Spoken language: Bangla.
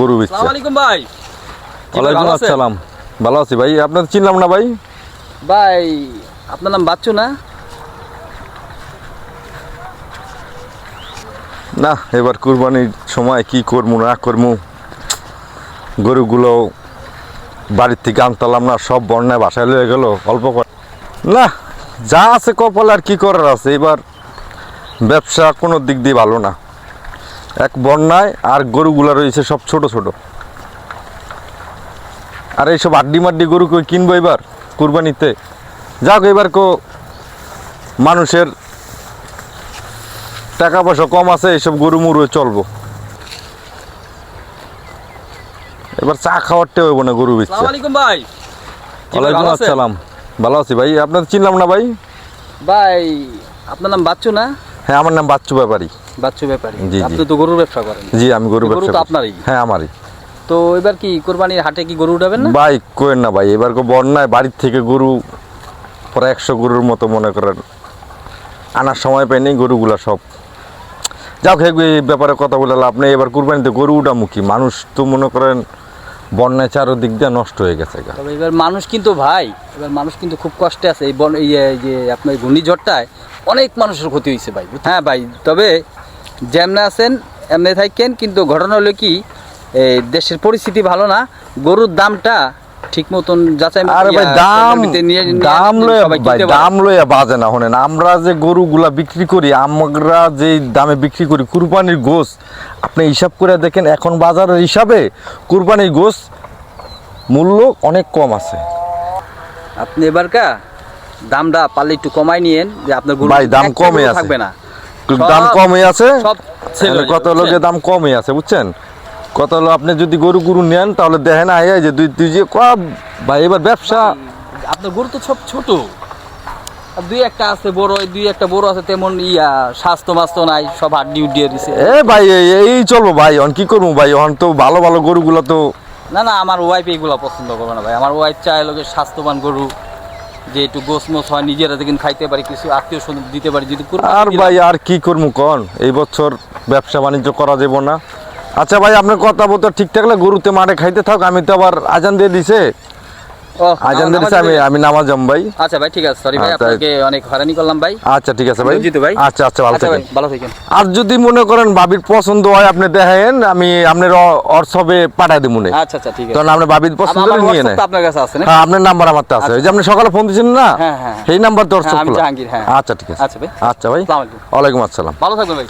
গরু বিচ্ছে। আলাইকুম ভাই। ওয়ালাইকুম আসসালাম। ভালো আছি ভাই। আপনার চিনলাম না ভাই? ভাই আপনার নাম বাচ্চু না? না এবার কুরবানির সময় কি করব না করব গরুগুলো বাড়ির থেকে আনতালাম না সব বন্যায় বাসায় লয়ে গেল অল্প করে না যা আছে কপাল আর কি করার আছে এবার ব্যবসা কোনো দিক দিয়ে ভালো না। এক বন্যায় আর গরুগুলা রয়েছে সব ছোট ছোট। আর এইসব আড্ডি মাড্ডি গরু কই কিনবো এবার কুরবানিতে? যাক এবার কো মানুষের টাকা পয়সা কম আছে এইসব গরু মুরু চলবো। এবার চা খাওয়ারটা হইব না গরু বিচ্ছে আলাইকুম ভাই। ওয়ালাইকুম আসসালাম। ভালো আছি ভাই আপনার চিনলাম না ভাই? ভাই আপনার নাম বাচ্চু না? হ্যাঁ আমার নাম বাচ্চু ব্যাপারী। বাচ্চু ব্যাপারী। জি। আপনি তো গরুর ব্যবসা করেন। জি আমি গরু গরু ব্যবসা তো আপনারই? হ্যাঁ আমারই। তো এবার কি কোরবানির হাটে কি গরু উঠাবেন না? ভাই কোয়েন না ভাই এবার কো বন্যায় বাড়ির থেকে গরু প্রায় একশো গরুর মতো মনে করেন। আনার সময় পাইনি গরুগুলা সব। যাও এই ব্যাপারে কথা বলে লাভ নেই। এবার কুরবানিতে গরু উঠামুখী মানুষ তো মনে করেন বন্যায় চারোদিক দিয়ে নষ্ট হয়ে গেছে তবে এবার মানুষ কিন্তু ভাই এবার মানুষ কিন্তু খুব কষ্টে আছে। এই বন এই এই যে আপনার ঘূর্ণিঝড়টায় অনেক মানুষের ক্ষতি হয়েছে ভাই হ্যাঁ ভাই তবে যেমনে আছেন এমনি থাকেন কিন্তু ঘটনা হলো কি এই দেশের পরিস্থিতি ভালো না গরুর দামটা ঠিক মতন যাচাই আরে ভাই দাম দাম লয়ে। দাম লয়ে বাজে না হনেন আমরা যে গরুগুলা বিক্রি করি আমরা যে দামে বিক্রি করি কুরবানির গোস আপনি হিসাব করে দেখেন এখন বাজারের হিসাবে কুরবানির গোস মূল্য অনেক কম আছে আপনি এবার কা দামটা পারলে একটু কমাই নিয়েন যে আপনার গরু ভাই, দাম কমে আছে। থাকবে না দাম কমই আছে সব কত যাবে, লোকে বুঝছেন? দাম কমই আছে বুঝছেন কত হলো আপনি যদি গরু গরু নেন তাহলে দেখেন আয় যে দুই দুই যে কব ভাই এবার ব্যবসা। আপনার গরু তো সব ছোট। দুই একটা আছে বড় দুই একটা বড় আছে তেমন ইয়া স্বাস্থ্য মাস্তো নাই সব হাড্ডি উড্ডি দিছে। এ ভাই এই- চলবো ভাই অন কি করব ভাই? অন তো ভালো ভালো গরুগুলো তো না না আমার ওয়াইফ এইগুলো পছন্দ করবে না ভাই। আমার ওয়াইফ চায় লোকের স্বাস্থ্যবান গরু যে একটু গোস মোস হয় নিজেরা দেখেন খাইতে পারি কিছু আত্মীয় স্বজন দিতে পারি যদি আর ভাই আর কি করব কন? এই বছর ব্যবসা বাণিজ্য করা যাব না। আচ্ছা ভাই আপনার কথা বলতে ঠিক থাকলে গরুতে মাঠে খাইতে থাক আমি তো আবার আজান দিয়ে দিছে। আজান নামাজ আমি আমি নামাজ যাম ভাই। আচ্ছা ভাই ঠিক আছে সরি ভাই আপনাকে অনেক হয়রানি করলাম ভাই। আচ্ছা ঠিক আছে ভাই। জিতু ভাই। আচ্ছা আচ্ছা ভালো থাকেন। ভালো থাকেন। আর যদি মনে করেন ভাবির পছন্দ হয় আপনি দেখেন আমি আপনার অর্থবে পাঠাই দেবো না আচ্ছা আচ্ছা ঠিক আছে। তখন আপনি ভাবির পছন্দ হলে নিয়ে নেন আপনার কাছে আছে না হ্যাঁ আপনার নাম্বার আমার আছে। ওই যে আপনি সকালে ফোন দিয়েছেন না? হ্যাঁ, হ্যাঁ। সেই নাম্বার তো হ্যাঁ, আমি জাহাঙ্গীর, হ্যাঁ। আচ্ছা ঠিক আছে। আচ্ছা ভাই। আচ্ছা ভাই। আসসালামু আলাইকুম। ওয়ালাইকুম আসসালাম। ভালো থাকবেন ভাই।